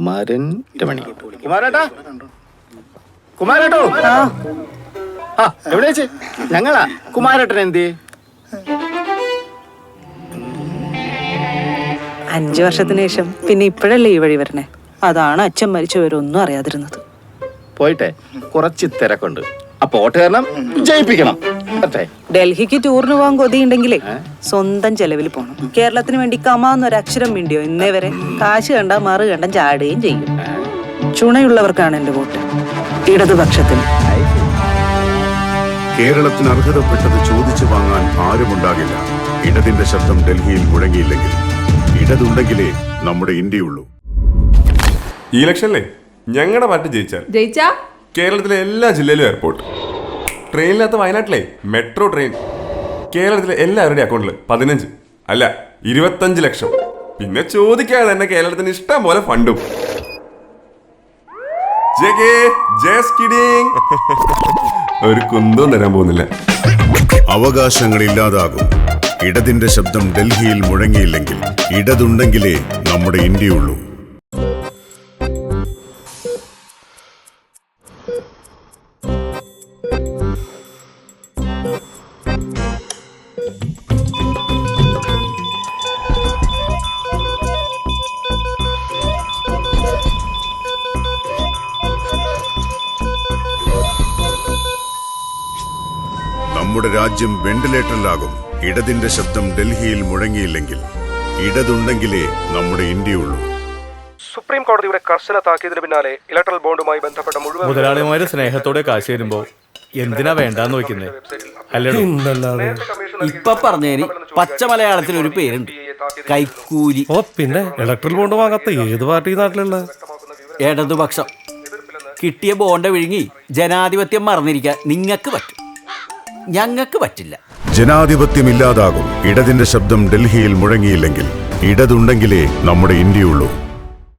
കുമാരൻ രമണി കുമാരേട്ടാ? കുമാരേട്ടോ? ആ. എവിടെ വെച്ച് ഞങ്ങളാ. കുമാരേട്ടൻ എന്ത്? അഞ്ചു വർഷത്തിന് ശേഷം പിന്നെ ഇപ്പോഴല്ലേ ഈ വഴി വരണേ? അതാണ് അച്ഛൻ മരിച്ചവരൊന്നും അറിയാതിരുന്നത്. പോയിട്ടെ കുറച്ച് തിരക്കുണ്ട്. അപ്പൊ ഓട്ടുകാരണം കാരണം ജയിപ്പിക്കണം. ഡൽഹിക്ക് ടൂറിന് പോകാൻ കൊതിയുണ്ടെങ്കിലേ സ്വന്തം ചെലവിൽ പോണം. കേരളത്തിന് വേണ്ടി കമാന്നൊരു അക്ഷരം വേണ്ടിയോ ഇന്നേ വരെ കാശ് കണ്ട മറു കണ്ട ചാടുകയും ചെയ്യും. ചുണയുള്ളവർക്കാണ് എന്റെ വോട്ട്. ഇടതുപക്ഷത്തിന് കേരളത്തിന് അർഹതപ്പെട്ടത് ചോദിച്ചു വാങ്ങാൻ ആരുമുണ്ടാകില്ല. ഇടതിന്റെ ശബ്ദം ഡൽഹിയിൽ മുഴങ്ങിയില്ലെങ്കിൽ ഇടതുണ്ടെങ്കിലേ നമ്മുടെ ഇന്ത്യയുള്ളൂ. ഈ ഇലക്ഷനിലെ ഞങ്ങളുടെ പാർട്ടി ജയിച്ചാൽ ജയിച്ചാ? കേരളത്തിലെ എല്ലാ ജില്ലയിലും എയർപോർട്ട് ട്രെയിനിനകത്ത് വയനാട്ടിലെ മെട്രോ ട്രെയിൻ. കേരളത്തിലെ എല്ലാവരുടെയും അക്കൗണ്ടിൽ പതിനഞ്ച് അല്ല ഇരുപത്തഞ്ച് ലക്ഷം. പിന്നെ ചോദിക്കാതെ തന്നെ കേരളത്തിന് ഇഷ്ടം പോലെ ഫണ്ടും. ഒരു കുന്തവും തരാൻ പോകുന്നില്ല. അവകാശങ്ങൾ ഇല്ലാതാകും. ഇടതിന്റെ ശബ്ദം ഡൽഹിയിൽ മുഴങ്ങിയില്ലെങ്കിൽ ഇടതുണ്ടെങ്കിലേ നമ്മുടെ ഇന്ത്യയുള്ളൂ. നമ്മുടെ രാജ്യം വെന്റിലേറ്ററിലാകും. ഇടതിന്റെ ശബ്ദം ഡൽഹിയിൽ മുഴങ്ങിയില്ലെങ്കിൽ ഇടതുണ്ടെങ്കിലേ നമ്മുടെ ഇന്ത്യയുള്ളൂ. സുപ്രീം കോടതിയുടെ കർശന താക്കീതിന് പിന്നാലെ ഇലക്ട്രൽ ബോണ്ടുമായി ബന്ധപ്പെട്ട മുഴുവൻ മുതലാളിമാര് സ്നേഹത്തോടെ കാശ് തരുമ്പോ എന്തിനാ വേണ്ടാന്ന് വെക്കുന്നേ ഇപ്പൊ പറഞ്ഞതിന് പച്ച മലയാളത്തിൽ ഒരു പേരുണ്ട്. കൈക്കൂലി. ഓ പിന്നെ ഇലക്ട്രൽ ബോണ്ട് വാങ്ങാത്ത ഏത് പാർട്ടി നാട്ടിലുള്ള? ഇടതുപക്ഷം. കിട്ടിയ ബോണ്ട വിഴുങ്ങി ജനാധിപത്യം മറന്നിരിക്കാൻ നിങ്ങൾക്ക് പറ്റും. ഞങ്ങൾക്ക് പറ്റില്ല. ജനാധിപത്യം ഇല്ലാതാകും. ഇടതിന്റെ ശബ്ദം ഡൽഹിയിൽ മുഴങ്ങിയില്ലെങ്കിൽ ഇടതുണ്ടെങ്കിലേ നമ്മുടെ ഇന്ത്യയുള്ളൂ.